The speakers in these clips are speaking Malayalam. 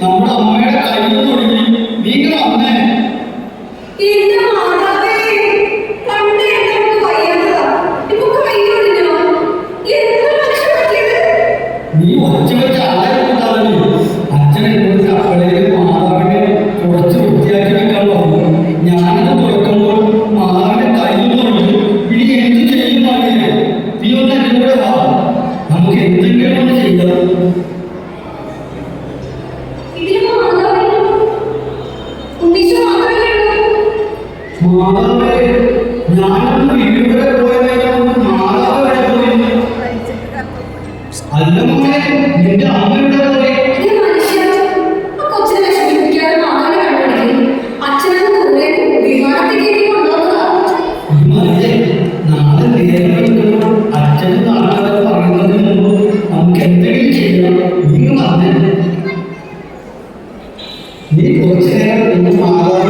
നമ്മുടെ അമ്മയുടെ കയ്യിൽ തുടങ്ങി നീ ഇങ്ങനെ മാതാവേ ഞാനൊന്ന് വീട് വരെ പോയതിനൊന്ന് മാതാവ് അല്ല മോനെ നിന്റെ അമ്മ ഇവിടെ നീ ഈ മനുഷ്യ ആ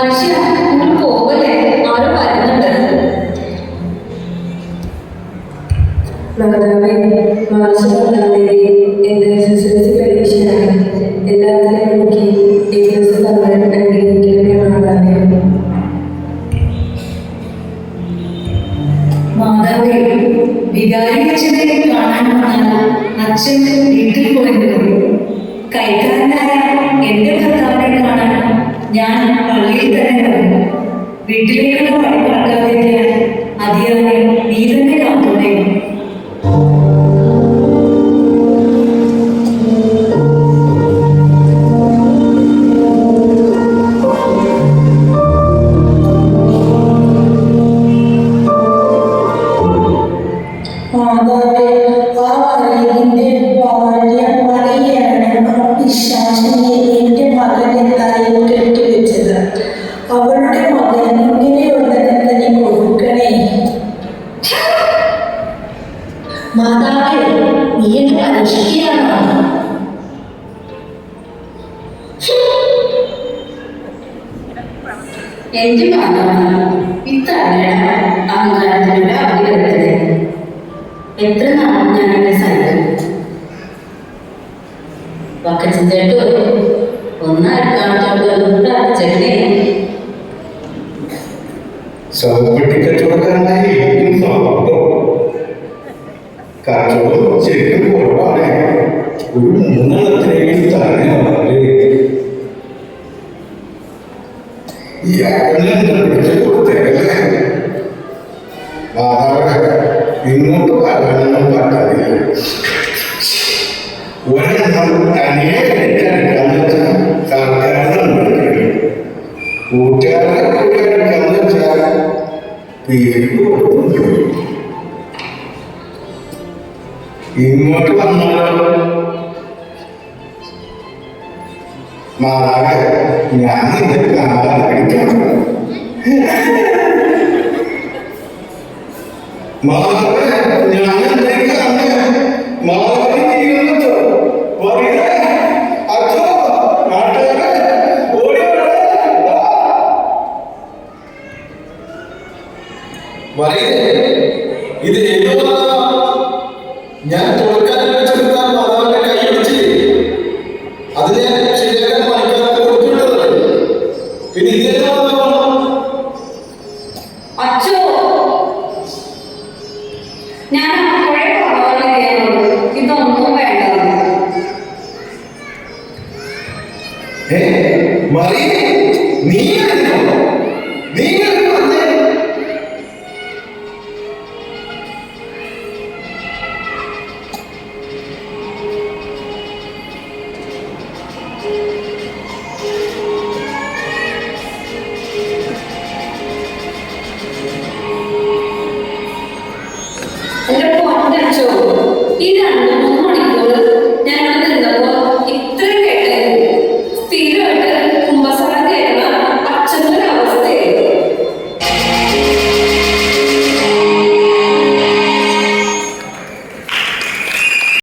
മനുഷ്യ നിങ്ങൾ പോവല്ലേ ആൾ വരുന്നുണ്ട് മാതാവേ എസ് എൽ സി പരീക്ഷയാണ് എല്ലാത്തിനും നോക്കി ഈ ദിവസം തന്നെ അനുഗ്രഹിക്കണമേ മാതാവേ. മാതാവേ വികാരി അച്ഛനെ കാണാൻ വന്നാൽ അച്ഛൻ വീട്ടിൽ പോയിരുന്നു കൈക്കാരനായ എന്റെ ഭർത്താവിനെ കാണാൻ ഞാൻ പള്ളിയിൽ തന്നെ വന്നു വീട്ടിലേക്കുള്ള വഴി മറക്കാതിരിക്കാൻ അതിയാനെ നീ തന്നെ കാത്തോടെ മാതാവേ ആ മറിയതിന്റെ ഭാര്യ മറിയാണ് മാതാവേ നീ എന്നെ പരീക്ഷിക്കുകയാണോ എന്റെ മാതാവ് ഇത്തവണ അഹങ്കാരത്തിലൂടെ അവധിയെടുത്തത് എത്ര നാളും ഞാൻ എന്നെ സഹിക്കും വക്കച്ചൻ ചേട്ടു ഒന്ന് അടുക്കളത്തോട്ട് അച്ഛനെ ശവപ്പെട്ടി കച്ചവടക്കാരനായി കച്ചവടം ശരിക്കും കുറവാണ് ഒരു മൂന്നെണ്ണത്തിനെങ്കിലും തന്നെ വളരെ ഈ അകലെന്താ പിടിച്ചു കൊടുത്തേക്കല്ലേ മാതാവ് ഇങ്ങോട്ട് വരാനൊന്നും പറ്റാതില്ല ഒരെണ്ണം തനിയെ എടുക്കാന്ന് വെച്ചാൽ സർക്കാരിനുണ്ട് കൂട്ടുകാരെ കൂടെ എടുക്കാന്ന് വെച്ചാൽ പിരിവ് കൊടുക്കുന്നുണ്ട് ഇങ്ങോട്ട് വന്നാലോ മാറാതെ ഞാൻ നിന്നെ കാണാൻ പഠിക്കാം മാറാതെ ഞാൻ നാട്ടുകാരെ ഓടി വരൂ. ഇത് ഏതോ? ഞാൻ തോൽക്കാൻ വെച്ചിരുന്ന മാതാവിന്റെ കൈ പിടിച്ച് അതിനെ ശരിയാക്കാൻ പണിക്കാർക്ക് കൊടുത്തിട്ടത് പിന്നെ അച്ഛോ ഞാൻ ഇതൊന്നും വേണ്ട നീ? നീ? ഈ രണ്ട് ഞാൻ ഇവിടെ നിന്നപ്പോൾ ഇത്രയും കേട്ടായിരുന്നു. സ്ഥിരമായിട്ട് കുംഭസാര കേരളം